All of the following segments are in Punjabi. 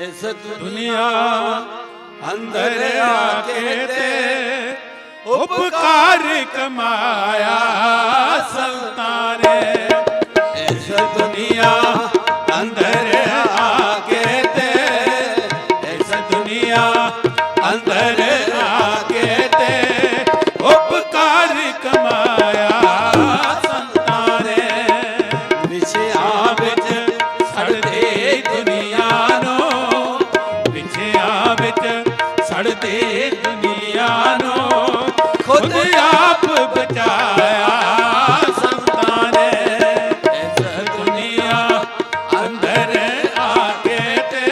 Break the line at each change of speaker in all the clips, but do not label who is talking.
ਇਸ
ਦੁਨੀਆ ਅੰਦਰ ਆ ਕੇ ਤੇ ਉਪਕਾਰ ਕਮਾਇਆ ਸੰਤਾਂ ਨੇ। ਇਸ ਦੁਨੀਆ ਅੰਦਰ ਆ ਕੇ ਵਿੱਚ ਸੜਦੇ ਦੁਨੀਆ ਨੂੰ ਖੁਦ ਆਪ ਬਚਾਇਆ ਸੰਤਾਂ ਨੇ। ਇਸ ਦੁਨੀਆ ਅੰਦਰ ਆ ਕੇ ਤੇ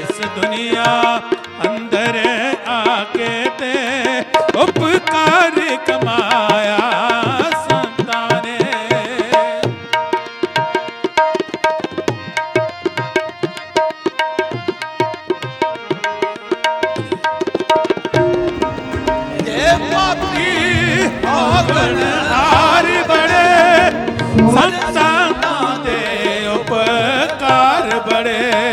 ਇਸ ਦੁਨੀਆ ਅੰਦਰ ਆ ਕੇ ਤੇ। ਉਪਕਾਰ ਪਾਪੀ ਹਾਰ ਬੜੇ ਸੰਤਾਂ ਦੇ ਉਪਕਾਰ ਬੜੇ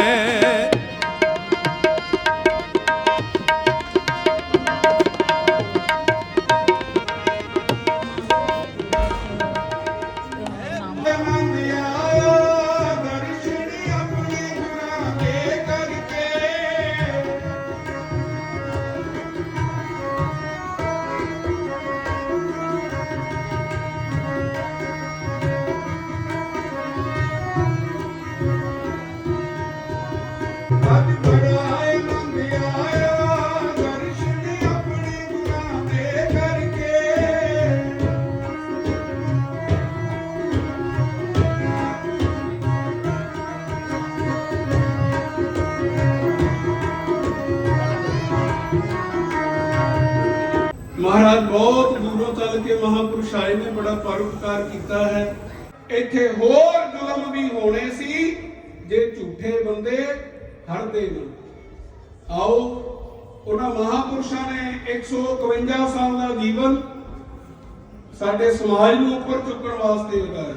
ਮਹਾਰਾਜ ਬਹੁਤ ਦੂਰੋਂ ਚੱਲ ਕੇ ਮਹਾਪੁਰਸ਼ ਆਏ ਨੇ ਬੜਾ ਪਰਉਪਕਾਰ ਕੀਤਾ ਹੈ। ਇੱਥੇ ਹੋਰ ਜ਼ੁਲਮ ਵੀ ਹੋਣੇ ਸੀ, ਜੇ ਝੂਠੇ ਬੰਦੇ ਹਟਦੇ ਨਾ ਆਓ, ਉਹਨਾਂ ਮਹਾਪੁਰਸ਼ਾਂ ਨੇ 151 ਸਾਲ ਦਾ ਜੀਵਨ ਸਾਡੇ ਸਮਾਜ ਨੂੰ ਉੱਪਰ ਚੁੱਕਣ ਵਾਸਤੇ ਲਗਾਇਆ।